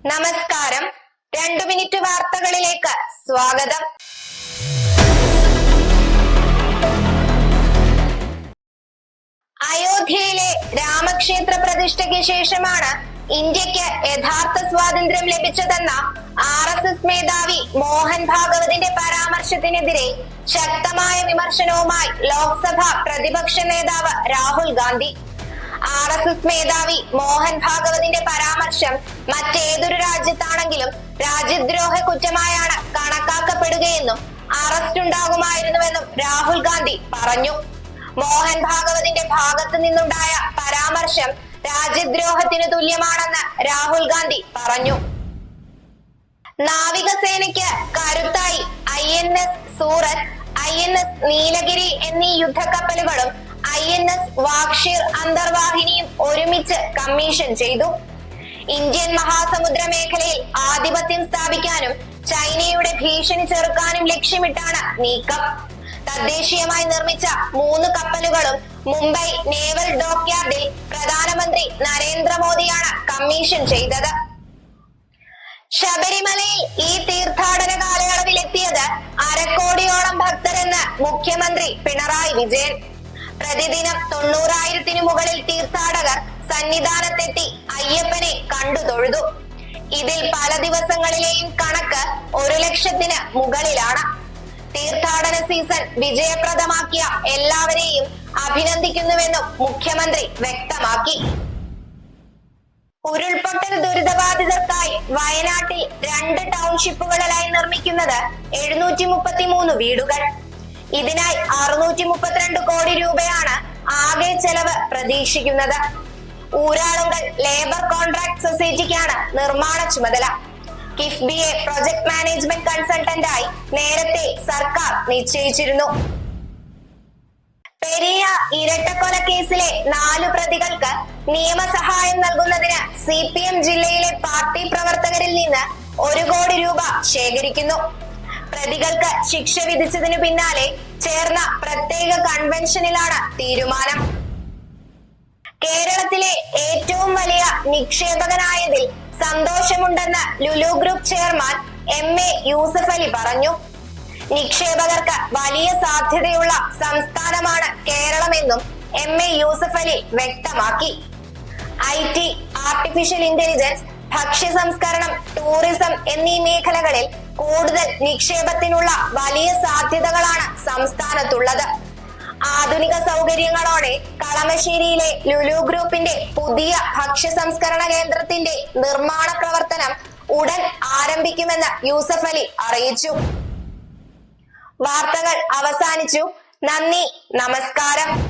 നമസ്കാരം. രണ്ടു മിനിറ്റ് വാർത്തകളിലേക്ക് സ്വാഗതം. അയോധ്യയിലെ രാമക്ഷേത്ര പ്രതിഷ്ഠയ്ക്ക് ശേഷമാണ് ഇന്ത്യയ്ക്ക് യഥാർത്ഥ സ്വാതന്ത്ര്യം ലഭിച്ചതെന്ന ആർ എസ് എസ് മേധാവി മോഹൻ ഭാഗവതിന്റെ പരാമർശത്തിനെതിരെ ശക്തമായ വിമർശനവുമായി ലോക്സഭ പ്രതിപക്ഷ നേതാവ് Rahul Gandhi. R S S മേധാവി മോഹൻ ഭാഗവതിന്റെ പരാമർശം മറ്റേതൊരു രാജ്യത്താണെങ്കിലും രാജ്യദ്രോഹ കുറ്റമായാണ് കണക്കാക്കപ്പെടുകയെന്നും അറസ്റ്റ് ഉണ്ടാകുമായിരുന്നുവെന്നും രാഹുൽ ഗാന്ധി പറഞ്ഞു. മോഹൻ ഭാഗവതിന്റെ ഭാഗത്തു നിന്നുണ്ടായ പരാമർശം രാജ്യദ്രോഹത്തിന് തുല്യമാണെന്ന് രാഹുൽ ഗാന്ധി പറഞ്ഞു. നാവികസേനയ്ക്ക് കരുത്തായി I N S Surat I N S Nilgiri എന്നീ യുദ്ധക്കപ്പലുകളും ഐ എൻ എസ് വാക്ഷീർ അന്തർവാഹിനിയും ഒരുമിച്ച് കമ്മീഷൻ ചെയ്തു. ഇന്ത്യൻ മഹാസമുദ്ര മേഖലയിൽ ആധിപത്യം സ്ഥാപിക്കാനും ചൈനയുടെ ഭീഷണി ചെറുക്കാനും ലക്ഷ്യമിട്ടാണ് നീക്കം. തദ്ദേശീയമായി നിർമ്മിച്ച മൂന്ന് കപ്പലുകളും മുംബൈ നേവൽ ഡോക്യാർഡിൽ പ്രധാനമന്ത്രി നരേന്ദ്രമോദിയാണ് കമ്മീഷൻ ചെയ്തത്. ശബരിമലയിൽ ഈ തീർത്ഥാടന കാലയളവിൽ എത്തിയത് അരക്കോടിയോളം ഭക്തരെന്ന് മുഖ്യമന്ത്രി പിണറായി വിജയൻ. പ്രതിദിനം തൊണ്ണൂറായിരത്തിനു മുകളിൽ തീർത്ഥാടകർ സന്നിധാനത്തെത്തി അയ്യപ്പനെ കണ്ടു തൊഴുതു. ഇതിൽ പല ദിവസങ്ങളിലെയും കണക്ക് ഒരു ലക്ഷത്തിന് മുകളിലാണ്. തീർത്ഥാടന സീസൺ വിജയപ്രദമാക്കിയ എല്ലാവരെയും അഭിനന്ദിക്കുന്നുവെന്നും മുഖ്യമന്ത്രി വ്യക്തമാക്കി. ഉരുൾപൊട്ടൽ ദുരിതബാധിതർക്കായി വയനാട്ടിൽ രണ്ട് ടൗൺഷിപ്പുകളിലായി നിർമ്മിക്കുന്നത് എഴുന്നൂറ്റി മുപ്പത്തി മൂന്ന് വീടുകൾ. ഇതിനായി അറുന്നൂറ്റി മുപ്പത്തിരണ്ട് കോടി രൂപയാണ് ആകെ ചെലവ് പ്രതീക്ഷിക്കുന്നത്. ഊരാളുങ്കൽ ലേബർ കോൺട്രാക്ട് സൊസൈറ്റിക്കാണ് നിർമ്മാണ ചുമതല. കിഫ്ബിയെ പ്രൊജക്ട് മാനേജ്മെന്റ് കൺസൾട്ടന്റായി നേരത്തെ സർക്കാർ നിശ്ചയിച്ചിരുന്നു. പെരിയ ഇരട്ടക്കൊല കേസിലെ നാലു പ്രതികൾക്ക് നിയമസഹായം നൽകുന്നതിന് സി പി എം ജില്ലയിലെ പാർട്ടി പ്രവർത്തകരിൽ നിന്ന് ഒരു കോടി രൂപ ശേഖരിക്കുന്നു. പ്രതികൾക്ക് ശിക്ഷ വിധിച്ചതിനു പിന്നാലെ ചേർന്ന പ്രത്യേക കൺവെൻഷനിലാണ് തീരുമാനം. കേരളത്തിലെ ഏറ്റവും വലിയ നിക്ഷേപകനായതിൽ സന്തോഷമുണ്ടെന്ന് Lulu group chairman M A Yusuff Ali പറഞ്ഞു. നിക്ഷേപകർക്ക് വലിയ സാധ്യതയുള്ള സംസ്ഥാനമാണ് കേരളമെന്നും എം എ യൂസഫ് അലി വ്യക്തമാക്കി. ഐ ടി ആർട്ടിഫിഷ്യൽ ഇന്റലിജൻസ് ഭക്ഷ്യ സംസ്കരണം ടൂറിസം എന്നീ മേഖലകളിൽ കൂടുതൽ നിക്ഷേപത്തിനുള്ള വലിയ സാധ്യതകളാണ് സംസ്ഥാനത്തുള്ളത്. ആധുനിക സൗകര്യങ്ങളോടെ കളമശ്ശേരിയിലെ ലുലു ഗ്രൂപ്പിന്റെ പുതിയ ഭക്ഷ്യ സംസ്കരണ കേന്ദ്രത്തിന്റെ നിർമ്മാണ പ്രവർത്തനം ഉടൻ ആരംഭിക്കുമെന്ന് യൂസഫ് അലി അറിയിച്ചു. വാർത്തകൾ അവസാനിച്ചു. നന്ദി. നമസ്കാരം.